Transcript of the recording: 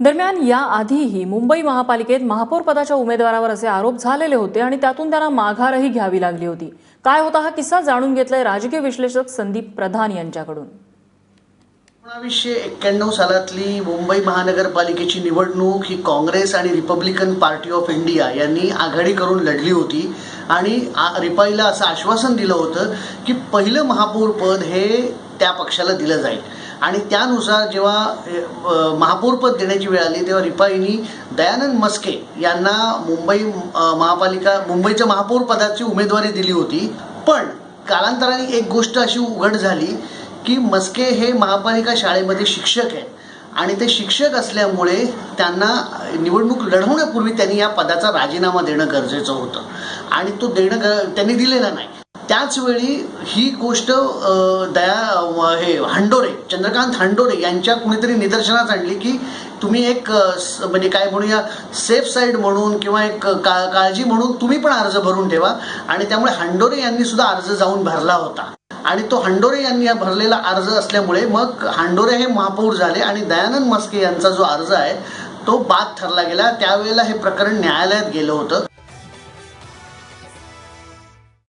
दरम्यान याआधीही मुंबई महापालिकेत महापौर पदाच्या उमेदवारावर असे आरोप झालेले होते आणि त्यातून त्यांना माघारही घ्यावी लागली होती. काय होता हा किस्सा जाणून घेतलाय राजकीय विश्लेषक संदीप प्रधान यांच्याकडून. एकोणावीसशे एक्क्याण्णव सालातली मुंबई महानगरपालिकेची निवडणूक ही काँग्रेस आणि रिपब्लिकन पार्टी ऑफ इंडिया यांनी आघाडी करून लढली होती आणि रिपाईला असं आश्वासन दिलं होतं की पहिलं महापौर पद हे त्या पक्षाला दिलं जाईल. आणि त्यानुसार जेव्हा महापौरपद देण्याची वेळ आली तेव्हा रिपाईनी दयानंद मस्के यांना मुंबई महापालिका मुंबईच्या महापौरपदाची उमेदवारी दिली होती. पण कालांतराने एक गोष्ट अशी उघड झाली की मस्के हे महापालिका शाळेमध्ये शिक्षक आहेत. आणि ते शिक्षक असल्यामुळे त्यांना निवडणूक लढवण्यापूर्वी त्यांनी या पदाचा राजीनामा देणं गरजेचं होतं. आणि तो देणं ग- त्यांनी दिलेला नाही. त्याच वेळी ही गोष्ट दया हे हांडोरे चंद्रकांत हंडोरे यांच्या कुणीतरी निदर्शनात आणली की तुम्ही एक म्हणजे काय म्हणूया सेफ साईड म्हणून किंवा एक का काळजी म्हणून तुम्ही पण अर्ज भरून ठेवा. आणि त्यामुळे हांडोरे यांनी सुद्धा अर्ज जाऊन भरला होता. आणि तो हंडोरे यांनी या भरलेला अर्ज असल्यामुळे मग हांडोरे हे महापौर झाले आणि दयानंद मस्के यांचा जो अर्ज आहे तो बाद ठरला गेला. त्यावेळेला हे प्रकरण न्यायालयात गेलं होतं.